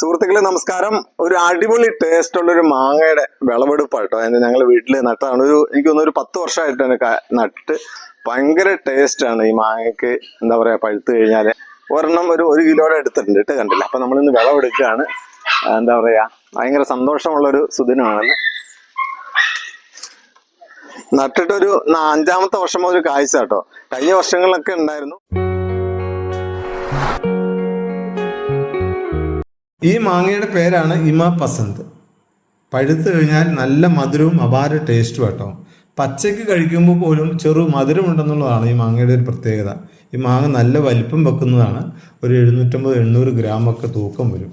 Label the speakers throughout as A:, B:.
A: സുഹൃത്തുക്കളെ നമസ്കാരം. ഒരു അടിപൊളി ടേസ്റ്റ് ഉള്ള ഒരു മാങ്ങയുടെ വിളവെടുപ്പ് കേട്ടോ അതിന് ഞങ്ങൾ വീട്ടിൽ നട്ടതാണ് ഒരു എനിക്ക് തോന്നുന്നു ഒരു പത്ത് വർഷമായിട്ട് തന്നെ നട്ടിട്ട് ഭയങ്കര ടേസ്റ്റ് ആണ് ഈ മാങ്ങയ്ക്ക് എന്താ പറയാ പഴുത്ത് കഴിഞ്ഞാൽ ഒരെണ്ണം ഒരു ഒരു കിലോയുടെ എടുത്തിട്ടുണ്ട് ഇട്ട് കണ്ടില്ല? അപ്പൊ നമ്മളിന്ന് വിളവെടുക്കുകയാണ്. എന്താ പറയാ ഭയങ്കര സന്തോഷമുള്ള ഒരു സുദിനമാണ് നട്ടിട്ടൊരു അഞ്ചാമത്തെ വർഷം ഒരു കാഴ്ച കേട്ടോ. കഴിഞ്ഞ വർഷങ്ങളിലൊക്കെ ഉണ്ടായിരുന്നു.
B: ഈ മാങ്ങയുടെ പേരാണ് ഇമ പസന്ത്. പഴുത്തു കഴിഞ്ഞാൽ നല്ല മധുരവും അപാര ടേസ്റ്റും കേട്ടോ പച്ചയ്ക്ക് കഴിക്കുമ്പോൾ പോലും ചെറു മധുരം ഉണ്ടെന്നുള്ളതാണ് ഈ മാങ്ങയുടെ ഒരു പ്രത്യേകത. ഈ മാങ്ങ നല്ല വലിപ്പം വെക്കുന്നതാണ്. ഒരു എഴുന്നൂറ്റമ്പത് എണ്ണൂറ് ഗ്രാമൊക്കെ തൂക്കം വരും.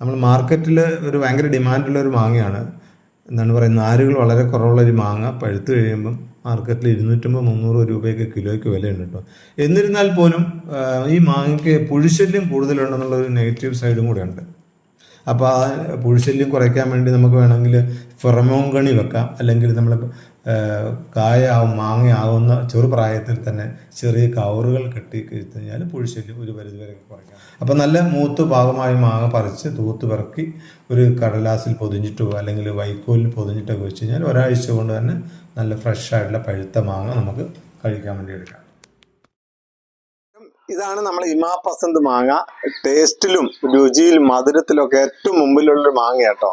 B: നമ്മൾ മാർക്കറ്റിൽ ഒരു ഭയങ്കര ഡിമാൻഡുള്ള ഒരു മാങ്ങയാണ്. എന്താണ് പറയുന്നത്? നാരുകൾ വളരെ കുറവുള്ള ഒരു മാങ്ങ. പഴുത്ത് കഴിയുമ്പം മാർക്കറ്റിൽ ഇരുന്നൂറ്റമ്പത് മുന്നൂറ് രൂപയൊക്കെ കിലോയ്ക്ക് വിലയുണ്ട് കേട്ടോ. എന്നിരുന്നാൽ പോലും ഈ മാങ്ങയ്ക്ക് പുഴുശല്യം കൂടുതലുണ്ടെന്നുള്ളൊരു നെഗറ്റീവ് സൈഡും കൂടെ ഉണ്ട്. അപ്പോൾ ആ പുഴുശല്യം കുറയ്ക്കാൻ വേണ്ടി നമുക്ക് വേണമെങ്കിൽ ഫെറമോൺ കണി വെക്കാം. അല്ലെങ്കിൽ നമ്മൾ കായാവും മാങ്ങയാവുന്ന ചെറുപ്രായത്തിൽ തന്നെ ചെറിയ കവറുകൾ കെട്ടി കഴിഞ്ഞാൽ പുഴുശല്യം ഒരു പരിധിവരെ കുറയ്ക്കാം. അപ്പോൾ നല്ല മൂത്ത് ഭാഗമായി മാങ്ങ പറിച്ച് തൂത്ത് പിറക്കി ഒരു കടലാസിൽ പൊതിഞ്ഞിട്ടോ അല്ലെങ്കിൽ വൈക്കോലിൽ പൊതിഞ്ഞിട്ടൊക്കെ വെച്ച് കഴിഞ്ഞാൽ ഒരാഴ്ച കൊണ്ട് തന്നെ നല്ല ഫ്രഷ് ആയിട്ടുള്ള പഴുത്ത മാങ്ങ നമുക്ക് കഴിക്കാൻ വേണ്ടി എടുക്കാം.
A: ഇതാണ് നമ്മൾ ഇമാ പസന്ത് മാങ്ങ. ടേസ്റ്റിലും രുചിയിലും മധുരത്തിലും ഒക്കെ ഏറ്റവും മുമ്പിലുള്ളൊരു മാങ്ങ കേട്ടോ.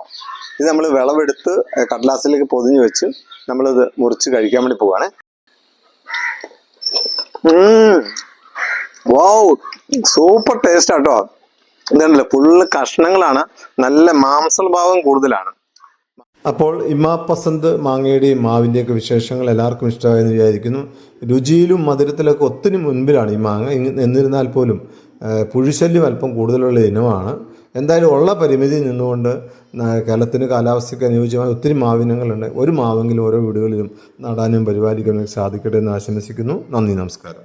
A: ഇത് നമ്മൾ വിളവെടുത്ത് കടലാസിലേക്ക് പൊതിഞ്ഞു വെച്ച് നമ്മളിത് മുറിച്ച് കഴിക്കാൻ വേണ്ടി പോവാണ്. വാവ് സൂപ്പർ ടേസ്റ്റ് ആട്ടോ ഇതാണല്ലോ ഫുള്ള് കഷ്ണങ്ങളാണ്. നല്ല മാംസഭാവം കൂടുതലാണ്.
B: അപ്പോൾ ഇമാപ്പസന്ത് പസന്ത് മാങ്ങയുടെയും മാവിന്റെയൊക്കെ വിശേഷങ്ങൾ എല്ലാവർക്കും ഇഷ്ടമായെന്ന് വിചാരിക്കുന്നു. രുചിയിലും മധുരത്തിലൊക്കെ ഒത്തിരി മുൻപിലാണ് ഈ മാങ്ങ. എന്നിരുന്നാൽ പോലും പുഴുശല്യം അല്പം കൂടുതലുള്ള ഇനമാണ്. എന്തായാലും ഉള്ള പരിമിതി നിന്നുകൊണ്ട് കേരളത്തിന് കാലാവസ്ഥയ്ക്ക് അനുയോജ്യമായ ഒത്തിരി മാവിനങ്ങളുണ്ട് ഒരു മാവെങ്കിലും ഓരോ വീടുകളിലും നടാനും പരിപാലിക്കാനും സാധിക്കട്ടെ എന്ന് ആശംസിക്കുന്നു. നന്ദി നമസ്കാരം.